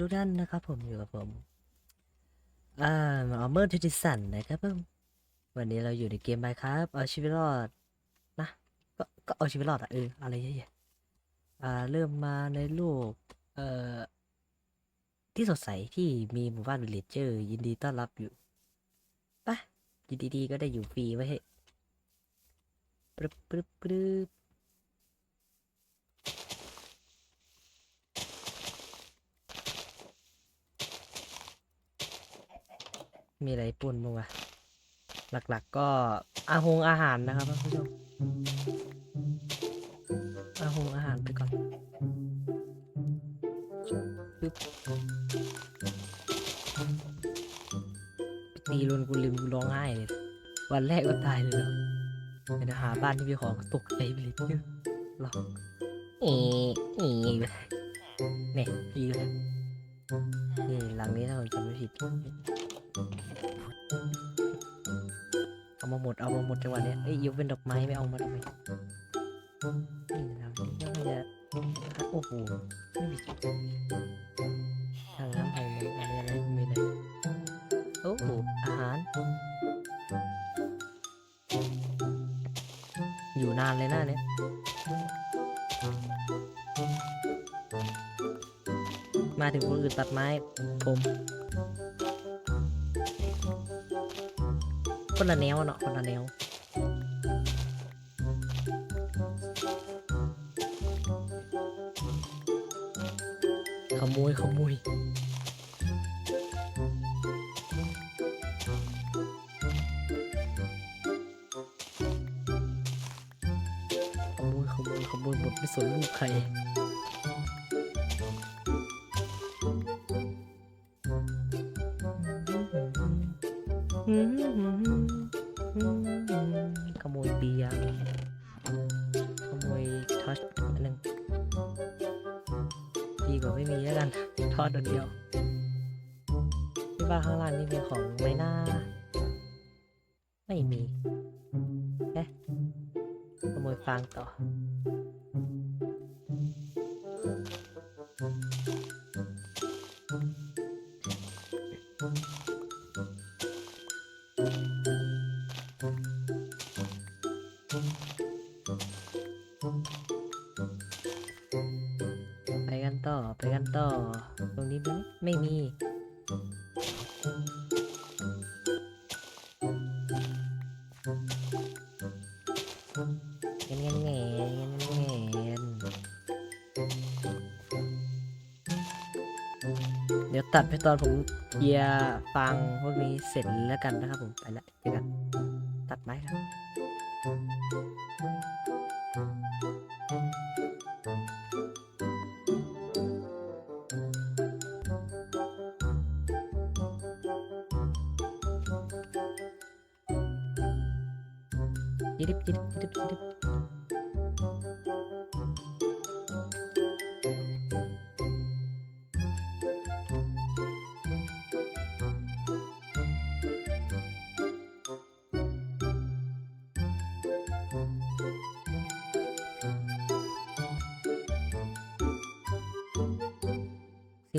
ทุกท่านนะครับผมอยู่กับผมอ่าอัลเมอร์ทูติสันนะครับผมวันนี้เราอยู่ในเกมไ e ครับเอาชีวิตรอดนะก็ก็เอาชีวิตรอดอะเอออะไรเยอะแยะอ่าเริ่มมาในรูปเอ่อที่สดใสที่มีหมู่บ้านวิลเลจเจอร์ยินดีต้อนรับอยู่ปะยินดีๆก็ได้อยู่ฟรีไว้ให้ปรึบปรึบปรึบ มีอะไรปุ่นบ้างวะ หลักๆก็อาหงอาหารนะครับท่านผู้ชมอาหงอาหารไปก่อนปึ๊บตีรุนกูลืมกูร้องไห้เลย วันแรกก็ตายเลยเหรอเดี๋ยหาบ้านที่มีของตกใจไปเลยเยอะหรอกเอ๊ะเอ๊ะเนี่ยดีเลยนี่หลังนี้ถ้าผมจำไม่ผิด เอามาหมดเอามาหมดจังหวะเนี้ยเอ้ยยกเป็นดอกไม้ไม่เอามาทำไมนี่เรานี่ก็จะโอ้โหไม่มีทางน้ำภายในอะไรอะไรไม่ได้โอ้โหอาหาร อยู่นานเลยนะเนี่ยมาถึงคนอื่นตัดไม้ผม คนละแนวเนาะคนละแนวขโมยขโมยขโมยขโมยขโมยหมดไม่สนลูกใคร ไปกันต่อ ไปกันต่อ ตรงนี้มีไมไม่ ตัดไปตอนผมเคลียร์ฟังพวกนี้เสร็จแล้วกันนะครับผมไปละเจอกันตัดไม้ครับ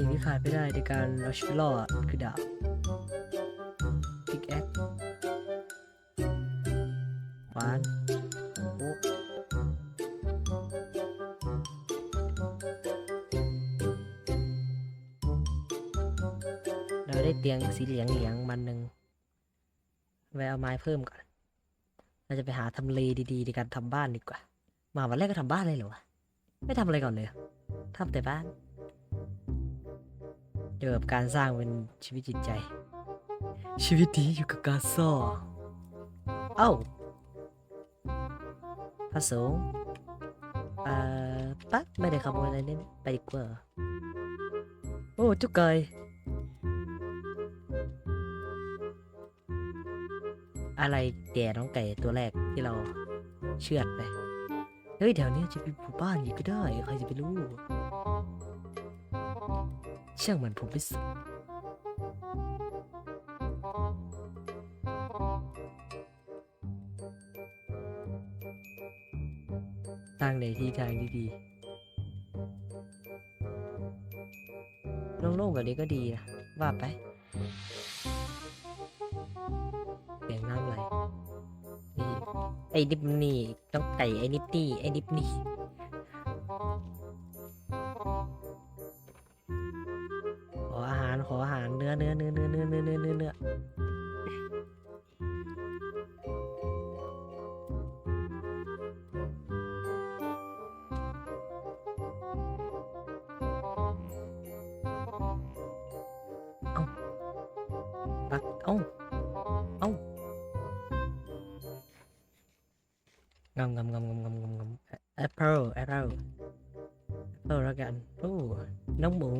สิ่งที่ขาดไม่ได้ในการเอาชีวิตรอดคือดาบพิกแอคขวานโอ้เราได้เตียงสีเหลืองเหลืองมันหนึ่งไว้เอาไม้เพิ่มก่อน เราจะไปหาทำเลดีๆในการทำบ้านดีกว่า มาวันแรกก็ทำบ้านเลยเหรอวะ ไม่ทำอะไรก่อนเลยทำแต่บ้าน เกี่ยวกับการสร้างเป็นชีวิตจิตใจ ชีวิตนี้อยู่กับการซ่อเอ้าพระสงฆ์เอ่อปะไม่ได้ขโมยอะไรเลยนะไปดีกว่าโอ้จุกไก่อะไรแก่น้องไก่ตัวแรกที่เราเชือดไป เฮ้ยแถวนี้จะเป็นหมู่บ้านอีกก็ได้ ใครจะไปรู้ ช่างมันผมไม่สนตั้งในที่ทางที่ดีโล่งๆแบบนี้ก็ดีนะ ว่าไปเสียงน้ำไหลนี่ไอ้นิบนี่ ต้องไก่ไอ้นิบนี่ ไอ้นิบนี่ ปักเอาเอางำงำงำงำงำงำงำแอปเปิลแอปเปิลแอปเปิลแล้วกันโอ้น้องหมู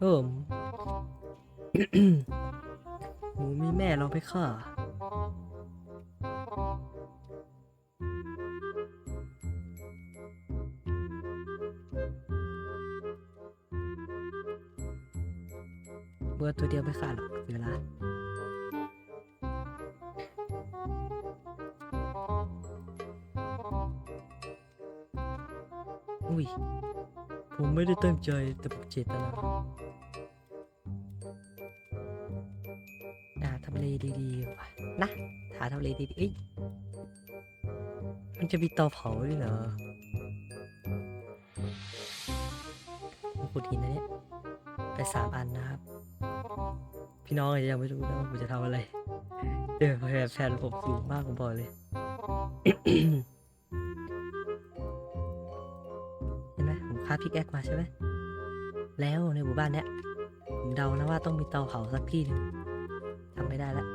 เอิ่มหมูมีแม่เราไปฆ่า ไม่ฆ่าหรอกเสียวลาอุ้ย ผมไม่ได้ตั้งใจแต่ผมเจตนาหาทำเลดีๆว่ะนะ หาทำเลดีๆเอ้ยมันจะมีเตาเผาด้วยเหรอขุดหินนะเนี่ยไปสามอันนะครับ พี่น้องอาจจะยังไม่รู้นะว่าผมจะทำอะไรเดี๋ยวแฟนผมสูงมากผมบอกเลยเห็นไหมผมคาพิกแอคมาใช่ไหมแล้วในหมู่บ้านเนี้ยผมเดานะว่าต้องมีเตาเผาสักที่หนึ่งทำไม่ได้ละ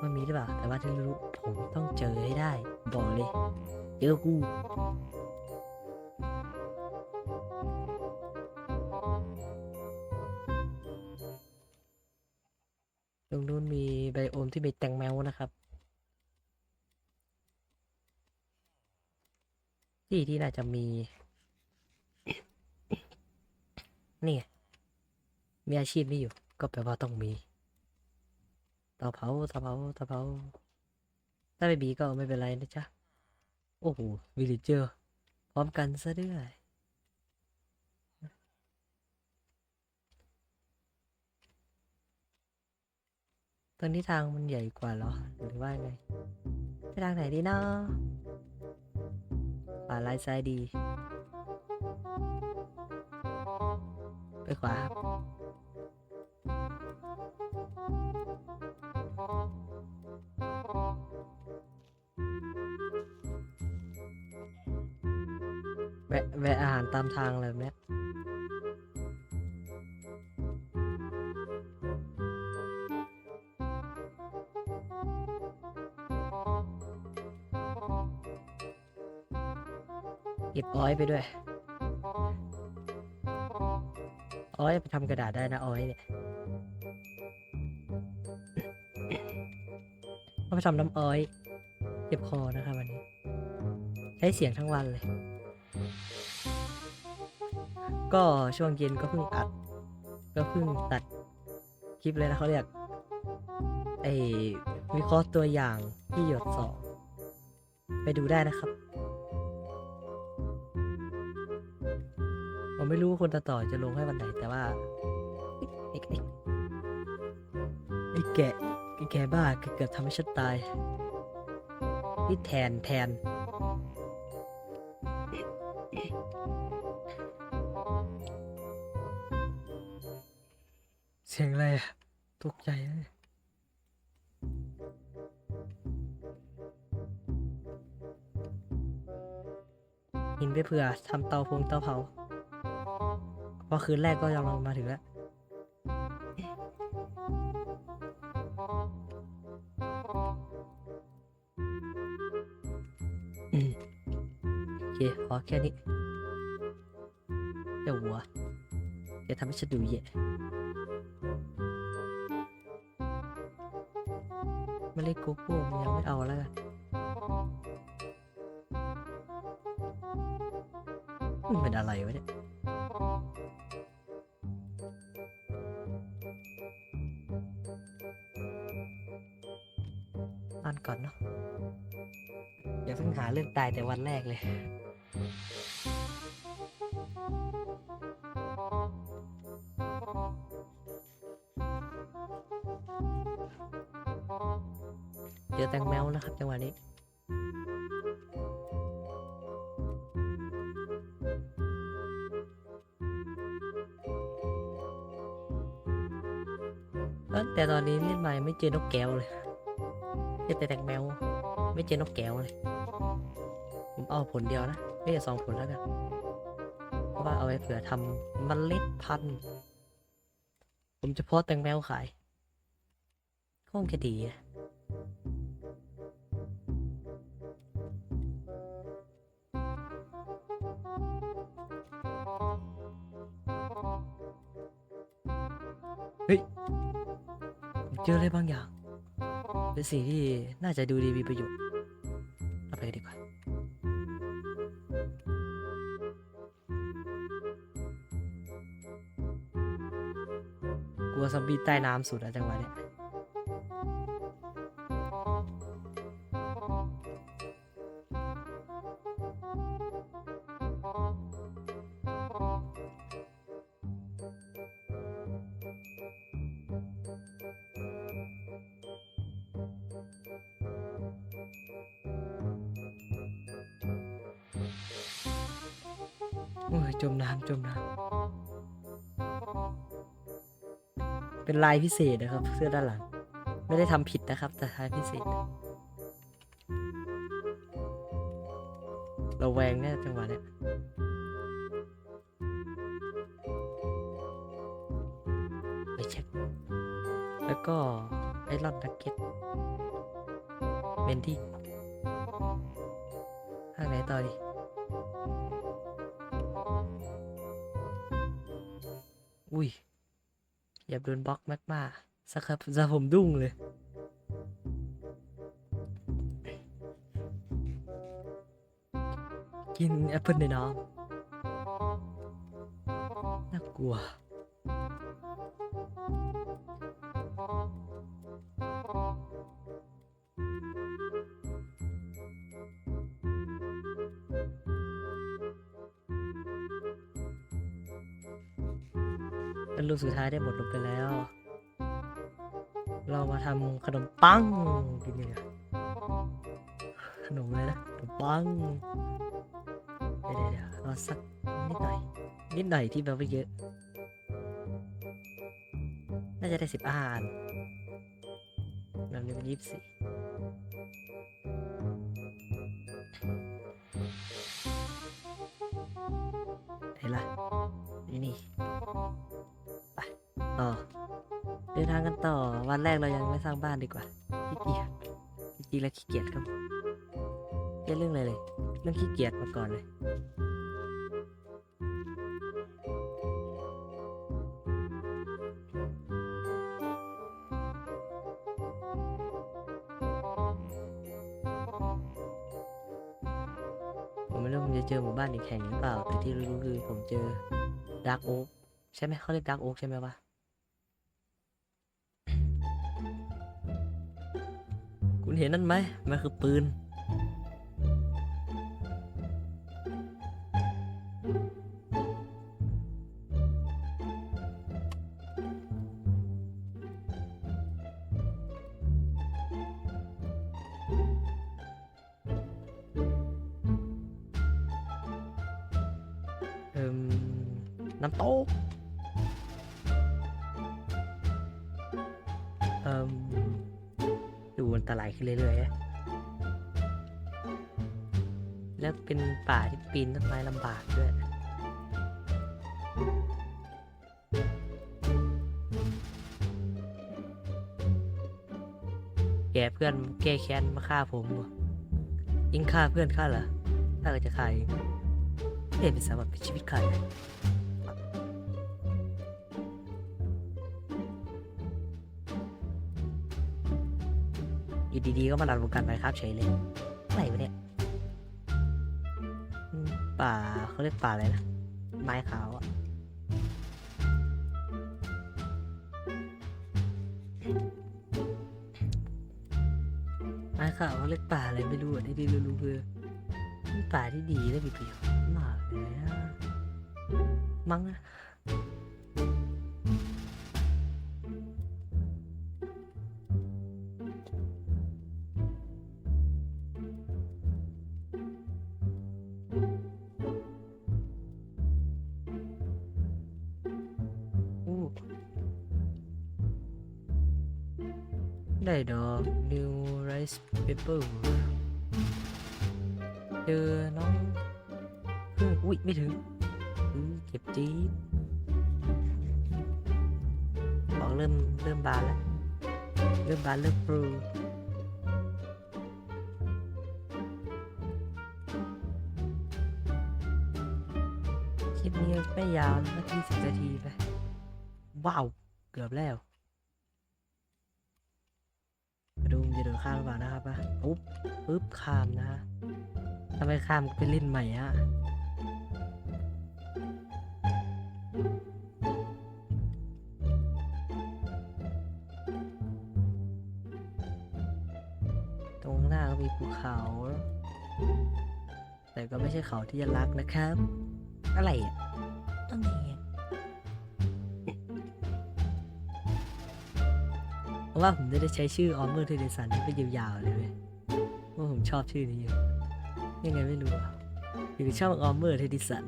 ว่ามีหรือเปล่าแต่ว่าที่รู้ผมต้องเจอให้ได้บอกเลยเจอกู มีไบโอมที่มีแตงแมวนะครับ ที่ที่น่าจะมี นี่มีอาชีพนี้อยู่ ก็แปลว่าต้องมีตาเผาตาเผาตาเผาถ้าไม่มีก็ไม่เป็นไรนะจ๊ะ โอ้โหวิลเลเจอร์ พร้อมกันซะด้วย นนี้ทางมันใหญ่กว่าเหรอ หรือว่าไง ไปทางไหนดีเนาะขวาลายซ้ายดี ไปขวาครับแวะแวะอาหารตามทางอะไรแบบเนี้ อ้อยไปด้วย อ้อยไปทำกระดาษได้นะอ้อยเนี่ยเอาไปทำน้ำอ้อยเจ็บคอนะครับวันนี้ ใช้เสียงทั้งวันเลย ก็ช่วงเย็นก็เพิ่งอัด ก็เพิ่งตัดคลิปเลยนะเขาเรียกไอวิเคราะห์ตัวอย่างที่หยดสองไปดูได้นะครับ คนต่อจะลงให้วันไหนแต่ว่าไอ้ไอ้ไอ้แกะไอ้แกะบ้าเกือบทำให้ฉันตายนี่แทนแทนเสียงอะไรอะตกใจเลยหินไปเผื่อทำเตาพงเตาเผา พอคืนแรกก็ยังลงมาถึงแล้วอืมโอเคพอแค่นี้เจ้าวัวจะทำให้ฉันดูแย่ไม่เล่นกโก้มันยังไม่เอาแล้วกันมันเป็นอะไรวะเนี่ย อ่านก่อนเนาะอย่าเพิ่งหาเรื่องตายแต่วันแรกเลยเจอแตงแมวนะครับจังหวะนี้แต่ตอนนี้เล่นมายังไม่เจอนกแก้วเลย เจอแต่แตงแมว ไม่เจอนกแก้วเลย ผมเอาผลเดียวนะ ไม่ใช่สองผลแล้วกัน เพราะว่าเอาไว้เผื่อทำเมล็ดพันธุ์ ผมจะเพาะแตงแมวขายคงจะดีนะเฮ้ยเจออะไรบางอย่าง เป็นสิ่งที่น่าจะดูดีมีประโยชน์เอาไปกันดีกว่า กลัวซอมบี้ใต้น้ำสุดอะจังหวะเนี้ย เป็นลายพิเศษนะครับ เสื้อด้านหลัง ไม่ได้ทำผิดนะครับ แต่ลายพิเศษเราแวงแน่จังหวะเนี้ยไปเช็คแล้วก็ไอรอนนักเก็ตเมนที่ข้างไหนต่อดีอุ้ย อย่าโดนบล็อกมากมาสักครับจะผมดุ้งเลยกินแอปเปิลในน้ำน่ากลัว เป็นลูกสุดท้ายได้หมดลงไปแล้ว เรามาทำขนมปังกินยังไงขนมเลยนะขนมปังเดี๋ยวเดี๋ยวเดี๋ยวรอสักนิดหน่อยนิดหน่อยที่แบบไม่เยอะ น่าจะได้สิบห้าอันแบบนี้เป็นยี่สิบ วันแรกเรายังไม่สร้างบ้านดีกว่าขี้เกียจจริงๆแล้วขี้เกียจครับเรื่องอะไรเลย เรื่องขี้เกียจมาก่อนเลยผมไม่รู้ผมจะเจอหมู่บ้านอีกแห่งหรือเปล่า แต่ที่รู้ๆคือผมเจอดาร์กโอ๊กใช่ไหมเขาเรียกดาร์กโอ๊กใช่ไหมวะ เห็นนั่นไหมมันคือปืน ปีนต้นไม้ลำบากด้วย แกเพื่อนแก้แค้นมาฆ่าผมวะยิงฆ่าเพื่อนฆ่าเหรอถ้าก็จะฆ่าเองเปลี่ยนเป็นสาบัติเป็นชีวิตใครอยู่ดีๆก็มาดันวงการไมครับเฉยเลยอะไรวะเนี่ย ป่าเขาเรียกป่าอะไรนะ ไม้ขาวอะไม้ขาวเขาเรียกป่าอะไรไม่รู้อะที่ที่รู้คือป่าที่ดีและมีประโยชน์มากเลยนะมั้งนะ ได้ดอก New Rice Paper เจอน้องอุ้ย ไม่ถึงเจ็บจี๊ดบอกเริ่ม เริ่มบานแล้ว เริ่มบานเริ่มปรูคลิปนี้ไม่ยาวนะที่สิบนาทีไป ว้าว เกือบแล้ว มาดูมันจะเดิน ข้ามหรือเปล่านะครับอะปุ๊บปุ๊บข้ามนะฮะทำไมข้ามไปเล่นใหม่อะตรงหน้าก็มีภูเขา แต่ก็ไม่ใช่เขาที่จะรักนะครับ อะไรอะ ราะว่าผมจะได้ใช้ชื่อออมเมอร์เทเดสันนี่เป็นยาวๆเลยเว้ยเพราะผมชอบชื่อนี้อยู่ยังไงไม่รู้อะอยู่ชอบออมเมอร์เทดิสัน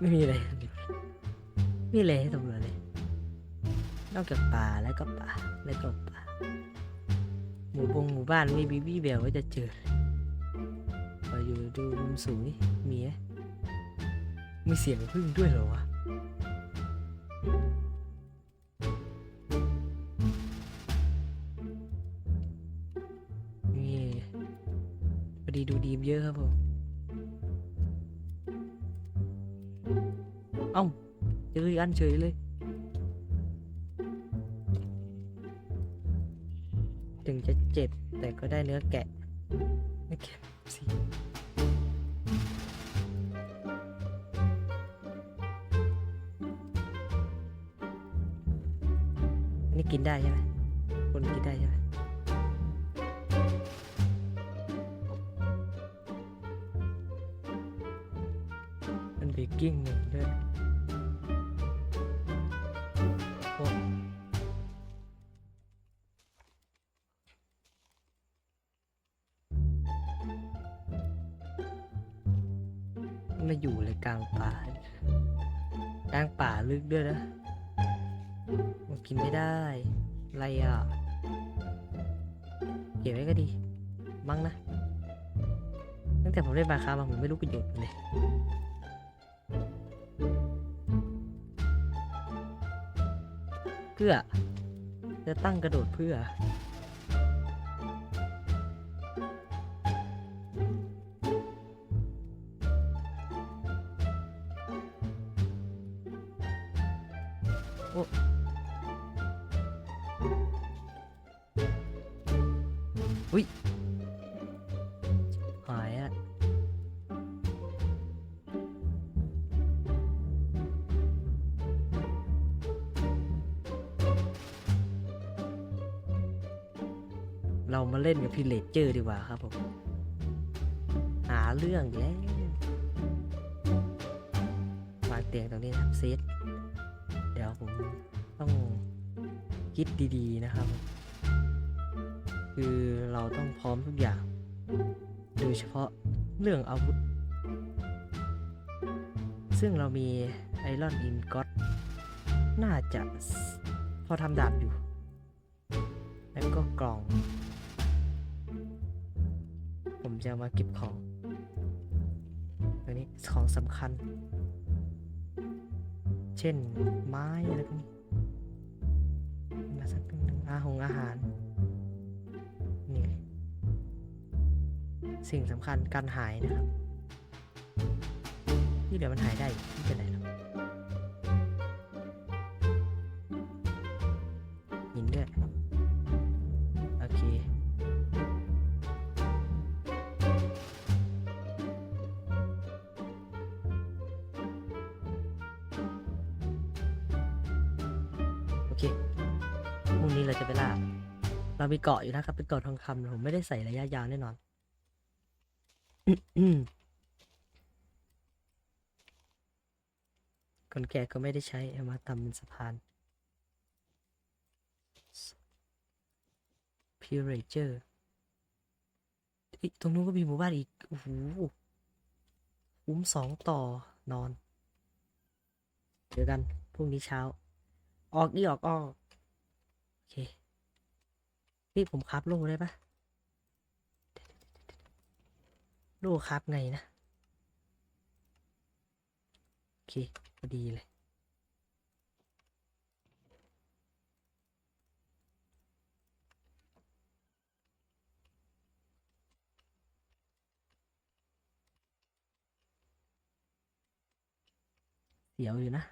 ไม่มีอะไรไม่มีอะไรให้สำรวจเลย นอกจากป่าแล้วก็ป่าแล้วก็ป่าหมู่บงหมู่บ้านไม่มีวี่แววว่าจะเจอเลยพออยู่ดูมุมสูงนี่มีไหมมีเสียงพึ่งด้วยเหรอวะนี่พอดีดูดีมเยอะครับผม กันเฉยเลย ถึงจะเจ็บแต่ก็ได้เนื้อแกะไม่แกะสิอันนี่กินได้ใช่ไหมคนกินได้ใช่ไหมมันเบกกิ้งหนึ่งด้วย ด้วยนะมันกินไม่ได้ อะไรอะ เก็บไว้ก็ดีมั้งนะ ตั้งแต่ผมเล่นบาคามาผมไม่รู้ประโยชน์เลยเพื่อ จะตั้งกระโดดเพื่อ อ้อุ้ยหายอะเรามาเล่นกับพิเลเจอร์ดีกว่าครับผม หาเรื่องแย่วางเตียงตรงนี้นะครับเซต คิดดีๆนะครับ คือเราต้องพร้อมทุกอย่าง โดยเฉพาะเรื่องอาวุธ ซึ่งเรามีไอรอนอินก็ตน่าจะพอทำดาบอยู่ แล้วก็กล่อง ผมจะมาเก็บของตัวนี้ของสำคัญ เช่นไม้อะไรพวกนี้ อาหงอาหาร นี่ สิ่งสำคัญการหายนะครับ นี่เดี๋ยวมันหายได้ไม่เป็นไร เรามีเกาะอยู่นะครับเป็นเกาะทองคำผมไม่ได้ใส่ระยะยาวแน่นอนคนแก่ก็ไม่ได้ใช้เอามาทำเป็นสะพาน p u r a g e r อีกตรงนู้นก็มีหมู่บ้านอีก โอ้โหคุ้มสองต่อนอน เจอกันพรุ่งนี้เช้า ออกอีออกออกโอเค พี่ผมครับโล่ได้ปะโล่ครับไงนะโอเคพอดีเลยเสียวอยู่นะ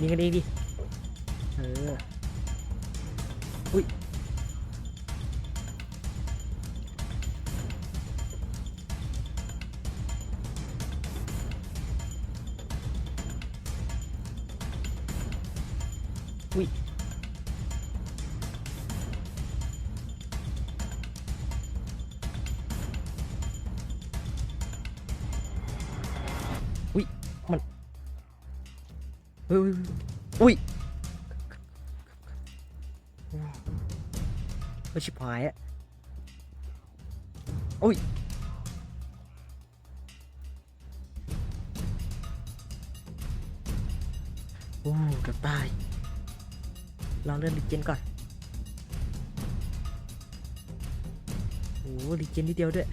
ยิงกันเองดิ เออ อุ้ยอุ้ยายอะอุ้ยโอ้เกับตาย ลองเลื่อนลิเจนก่อนโอ้ลิเจนนิดเดียวด้วย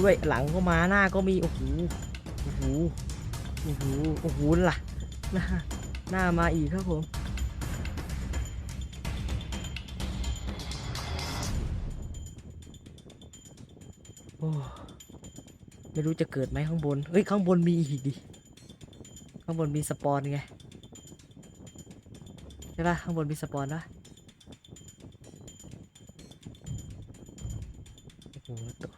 ด้วยหลังก็มาหน้าก็มีโอ้โหโอ้โหโอ้โหโอ้โหล่ะหน้าหน้ามาอีกครับผมโอ้ไม่รู้จะเกิดไหมข้างบนเอ้ยข้างบนมีอีกดิข้างบนมีสปอนไงใช่ปะข้างบนมีสปอนปะโอ้โหตัวก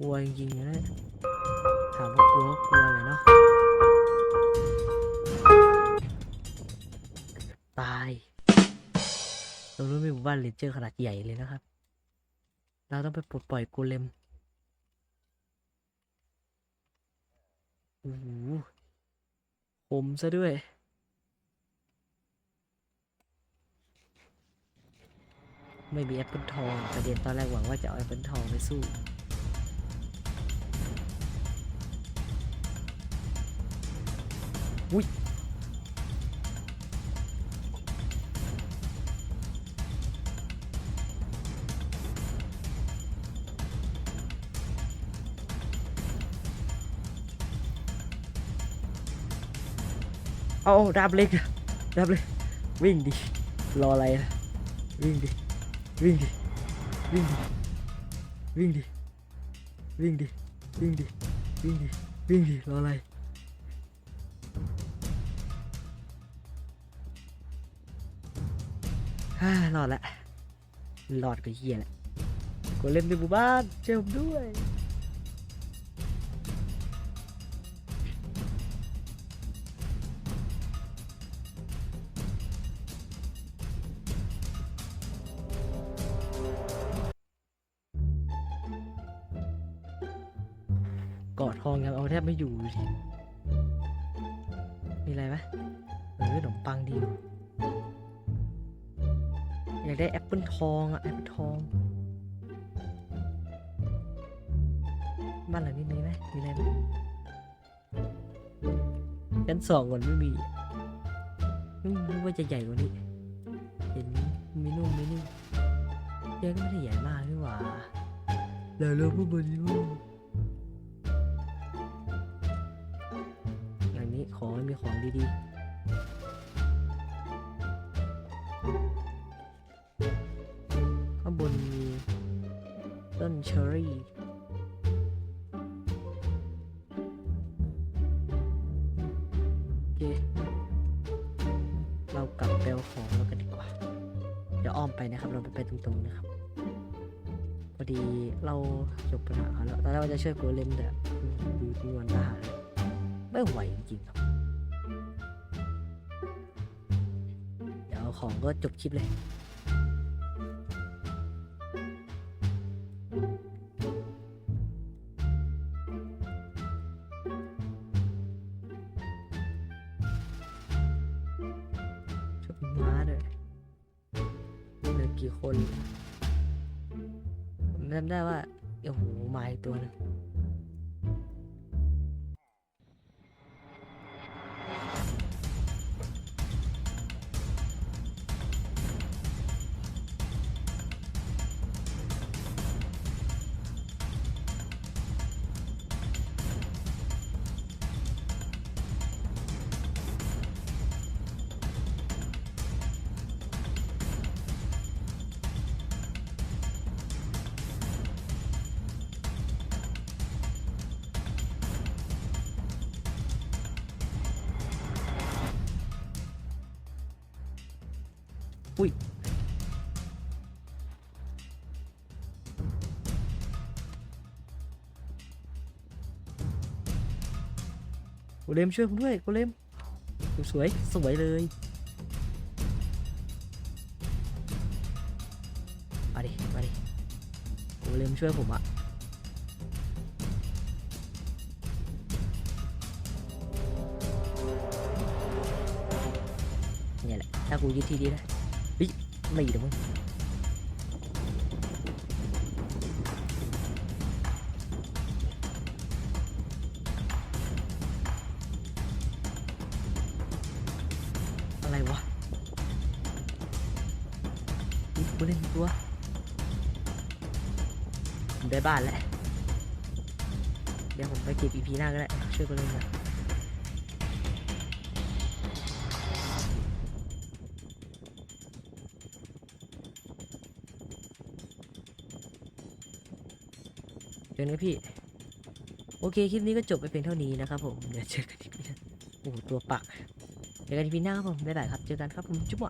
ลัวจริงๆนะเนี่ยถามว่ากลัวก็กลัวเลยเนาะตายตรงนู้นมีหมู่บ้านเลนเจอร์ขนาดใหญ่เลยนะครับ เราต้องไปปลดปล่อยโกเลมโอ้โหคมซะด้วยไม่มีแอปเปิลทองประเด็นตอนแรกหวังว่าจะเอาแอปเปิลทองไปสู้ อุ้ยเอาดาบเล็กดาบเล็กวิ่งดิ รออะไรล่ะ วิ่งดิ วิ่งดิ วิ่งดิ วิ่งดิ วิ่งดิ วิ่งดิ วิ่งดิ วิ่งดิ รออะไร ฮ่ารอดละรอดก็เฮียแหละกดเล่นในหมู่บ้านเจอผมด้วยกาะาะทองยังเอาแทบไม่อยู่เลยมีอะไรไหมเออขนมปังดี อยากได้แอปเปิลทองอะแอปเปิลทอง บ้านหลังนี้มีไหมมีอะไรไหมชั้นสองก่อนไม่มีนึกนึกว่าจะใหญ่กว่านี้ เห็นมีนู่นมีนี่เยังก็ไม่ได้ใหญ่มากนี่หว่าเดี๋ยวเราพูดบนนี้ว่าอย่างนี้ขอให้มีของดีๆ นะครับพอดีเราจบปัญหาเขาแล้วตอนแรกว่าจะช่วยโกเลมแต่ดูจำนวนทหารแล้วไม่ไหวจริงๆครับ เดี๋ยวเอาของก็จบคลิปเลย อุ้ยโกเลมช่วยผมด้วยโกเลมสวยสวยเลยมาดิมาดิโกเลมช่วยผมอะเนี่ยแหละถ้ากูยึดทีดีนะเฮ้ยไม่เดี๋ยวมึงอะไรวะกูเล่นตัวได้บ้านแล้ว เดี๋ยวผมไปเก็บ EP หน้าก็ได้ช่วยกูเล่นนะ เจอกันพี่ โอเค คลิปนี้ก็จบไปเพียงเท่านี้นะครับผมเดี๋ยวเจอกันอีกทีโอ้ตัวปักเจอกันอีพีหน้าครับผมบ๊ายบายครับ เจอกันครับผมจุ๊บ